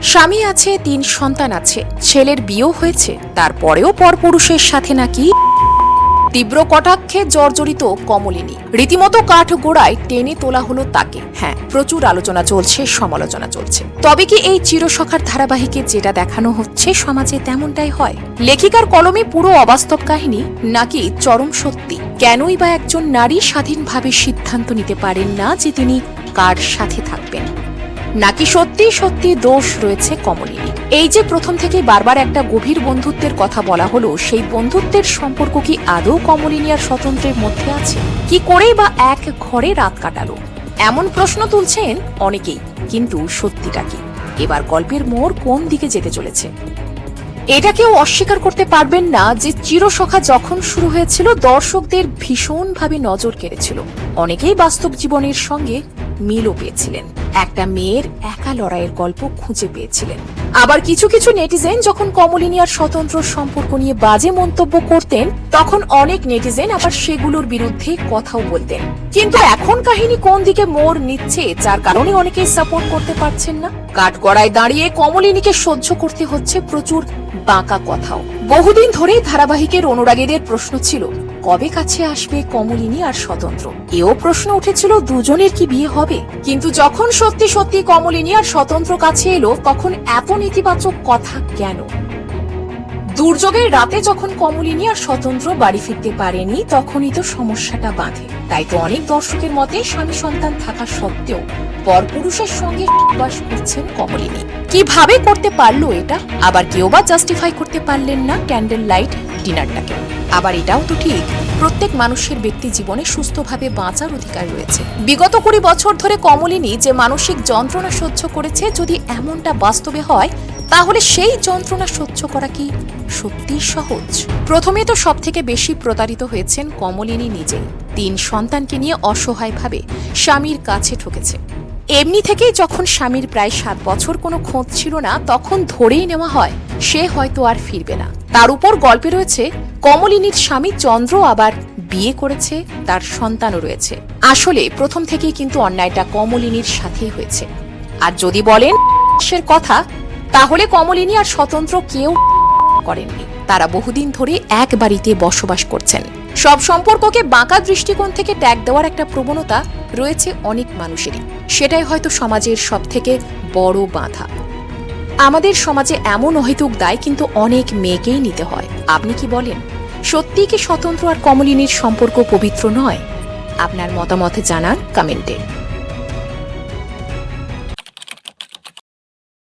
স্বামী আছে, তিন সন্তান আছে। ছেলের বিয়েও হয়েছে, তারপরেও পরপুরুষের সাথে নাকি? তীব্র কটাক্ষে জর্জরিত কমলিনী। রীতিমতো কাঠ গোড়ায় টেনে তোলা হলো তাকে। হ্যাঁ প্রচুর আলোচনা চলছে, সমালোচনা চলছে। তবে কি এই চিরসখার ধারাবাহিকে যেটা দেখানো হচ্ছে সমাজে তেমনটাই হয়? লেখিকার কলমে পুরো অবাস্তব কাহিনী নাকি চরম সত্যি? কেনই বা একজন নারী স্বাধীনভাবে সিদ্ধান্ত নিতে পারেন না যে তিনি কার সাথে থাকবেন? নাকি সত্যি সত্যি দোষ রয়েছে কমলিনী এই যে প্রথম থেকে বারবার একটা গভীর বন্ধুত্বের কথা বলা হলো, সেই বন্ধুত্বের সম্পর্ক কি আদৌ কমলিনী আর স্বতন্ত্রের মধ্যে আছে? কি করেই বা এক ঘরে রাত কাটালো? এমন প্রশ্ন তুলছেন অনেকেই, কিন্তু সত্যিটা কি? এবার গল্পের মোড় কোন দিকে যেতে চলেছে? এটা কেউ অস্বীকার করতে পারবেন না যে চিরসখা যখন শুরু হয়েছিল, দর্শকদের ভীষণভাবে নজর কেড়েছিল। অনেকেই বাস্তব জীবনের সঙ্গে মিলও পেয়েছিলেন। একটা মেয়ের একা লড়াইয়ের গল্প খুঁজে পেয়েছিলেন। আবার কিছু কিছু নেটিজেন যখন কমলিনী আর স্বতন্ত্র সম্পর্ক নিয়ে বাজে মন্তব্য করতেন, তখন অনেক নেটিজেন আবার সেগুলোর বিরুদ্ধে কথাও বলতেন। কিন্তু এখন কাহিনী কোন দিকে মোড় নিচ্ছে, যার কারণে অনেকেই সাপোর্ট করতে পারছেন না? কাঠগড়ায় দাঁড়িয়ে কমলিনীকে সহ্য করতে হচ্ছে প্রচুর বাঁকা কথাও। বহুদিন ধরেই ধারাবাহিকের অনুরাগীদের প্রশ্ন ছিল, কবে কাছে আসবে কমলিনী আর স্বতন্ত্র? এও প্রশ্ন উঠেছিল, দুজনের কি বিয়ে হবে? কিন্তু যখন সত্যি সত্যি কমলিনী আর স্বতন্ত্র কাছে এলো, তখন এত নেতিবাচক কথা কেন? দুর্যোগের রাতে যখন কমলিনী আর স্বতন্ত্র বাড়ি ফিরতে পারেনি, তখনই তো সমস্যাটা বাঁধে। তাই তো অনেক দর্শকের মতে স্বামী সন্তান থাকা সত্ত্বেও পরপুরুষের সঙ্গে বাস করছেন কমলিনী। কীভাবে করতে পারল এটা? আবার কেউ বা জাস্টিফাই করতে পারলেন না ক্যান্ডেল লাইট ডিনারটাকে আবার এটাও তো ঠিক, প্রত্যেক মানুষের ব্যক্তি জীবনে সুস্থভাবে বাঁচার অধিকার রয়েছে। বিগত কুড়ি বছর ধরে কমলিনী যে মানসিক যন্ত্রণা সহ্য করেছে যদি এমনটা বাস্তবে হয়, তাহলে সেই যন্ত্রণা সহ্য করা কি সত্যি সহজ? প্রথমে তো সব থেকে বেশি প্রতারিত হয়েছেন কমলিনী নিজেই তিন সন্তানকে নিয়ে অসহায়ভাবে স্বামীর কাছে ঠকেছে। এমনি থেকেই যখন স্বামীর প্রায় সাত বছর কোনো খোঁজ ছিল না, তখন ধরেই নেওয়া হয়, সে হয়তো আর ফিরবে না। তার উপর গল্পে রয়েছে, কমলিনীর স্বামী চন্দ্র আবার বিয়ে করেছে, তার সন্তানও রয়েছে। আসলে প্রথম থেকেই কিন্তু অন্যায়টা কমলিনীর সাথেই হয়েছে। আর যদি বলেন কথা, তাহলে কমলিনী আর স্বতন্ত্র কেউ করেননি। তারা বহুদিন ধরে এক বাড়িতে বসবাস করছেন। সব সম্পর্ককে বাঁকা দৃষ্টিকোণ থেকে ট্যাগ দেওয়ার একটা প্রবণতা রয়েছে অনেক মানুষেরই। সেটাই হয়তো সমাজের সব থেকে বড় বাধা। আমাদের সমাজে এমন অহেতুক দায় কিন্তু অনেক মেয়েকেই নিতে হয়। আপনি কি বলেন? সত্যিই কি স্বতন্ত্র আর কমলিনীর সম্পর্ক পবিত্র নয়? আপনার মতামত জানান কমেন্টে।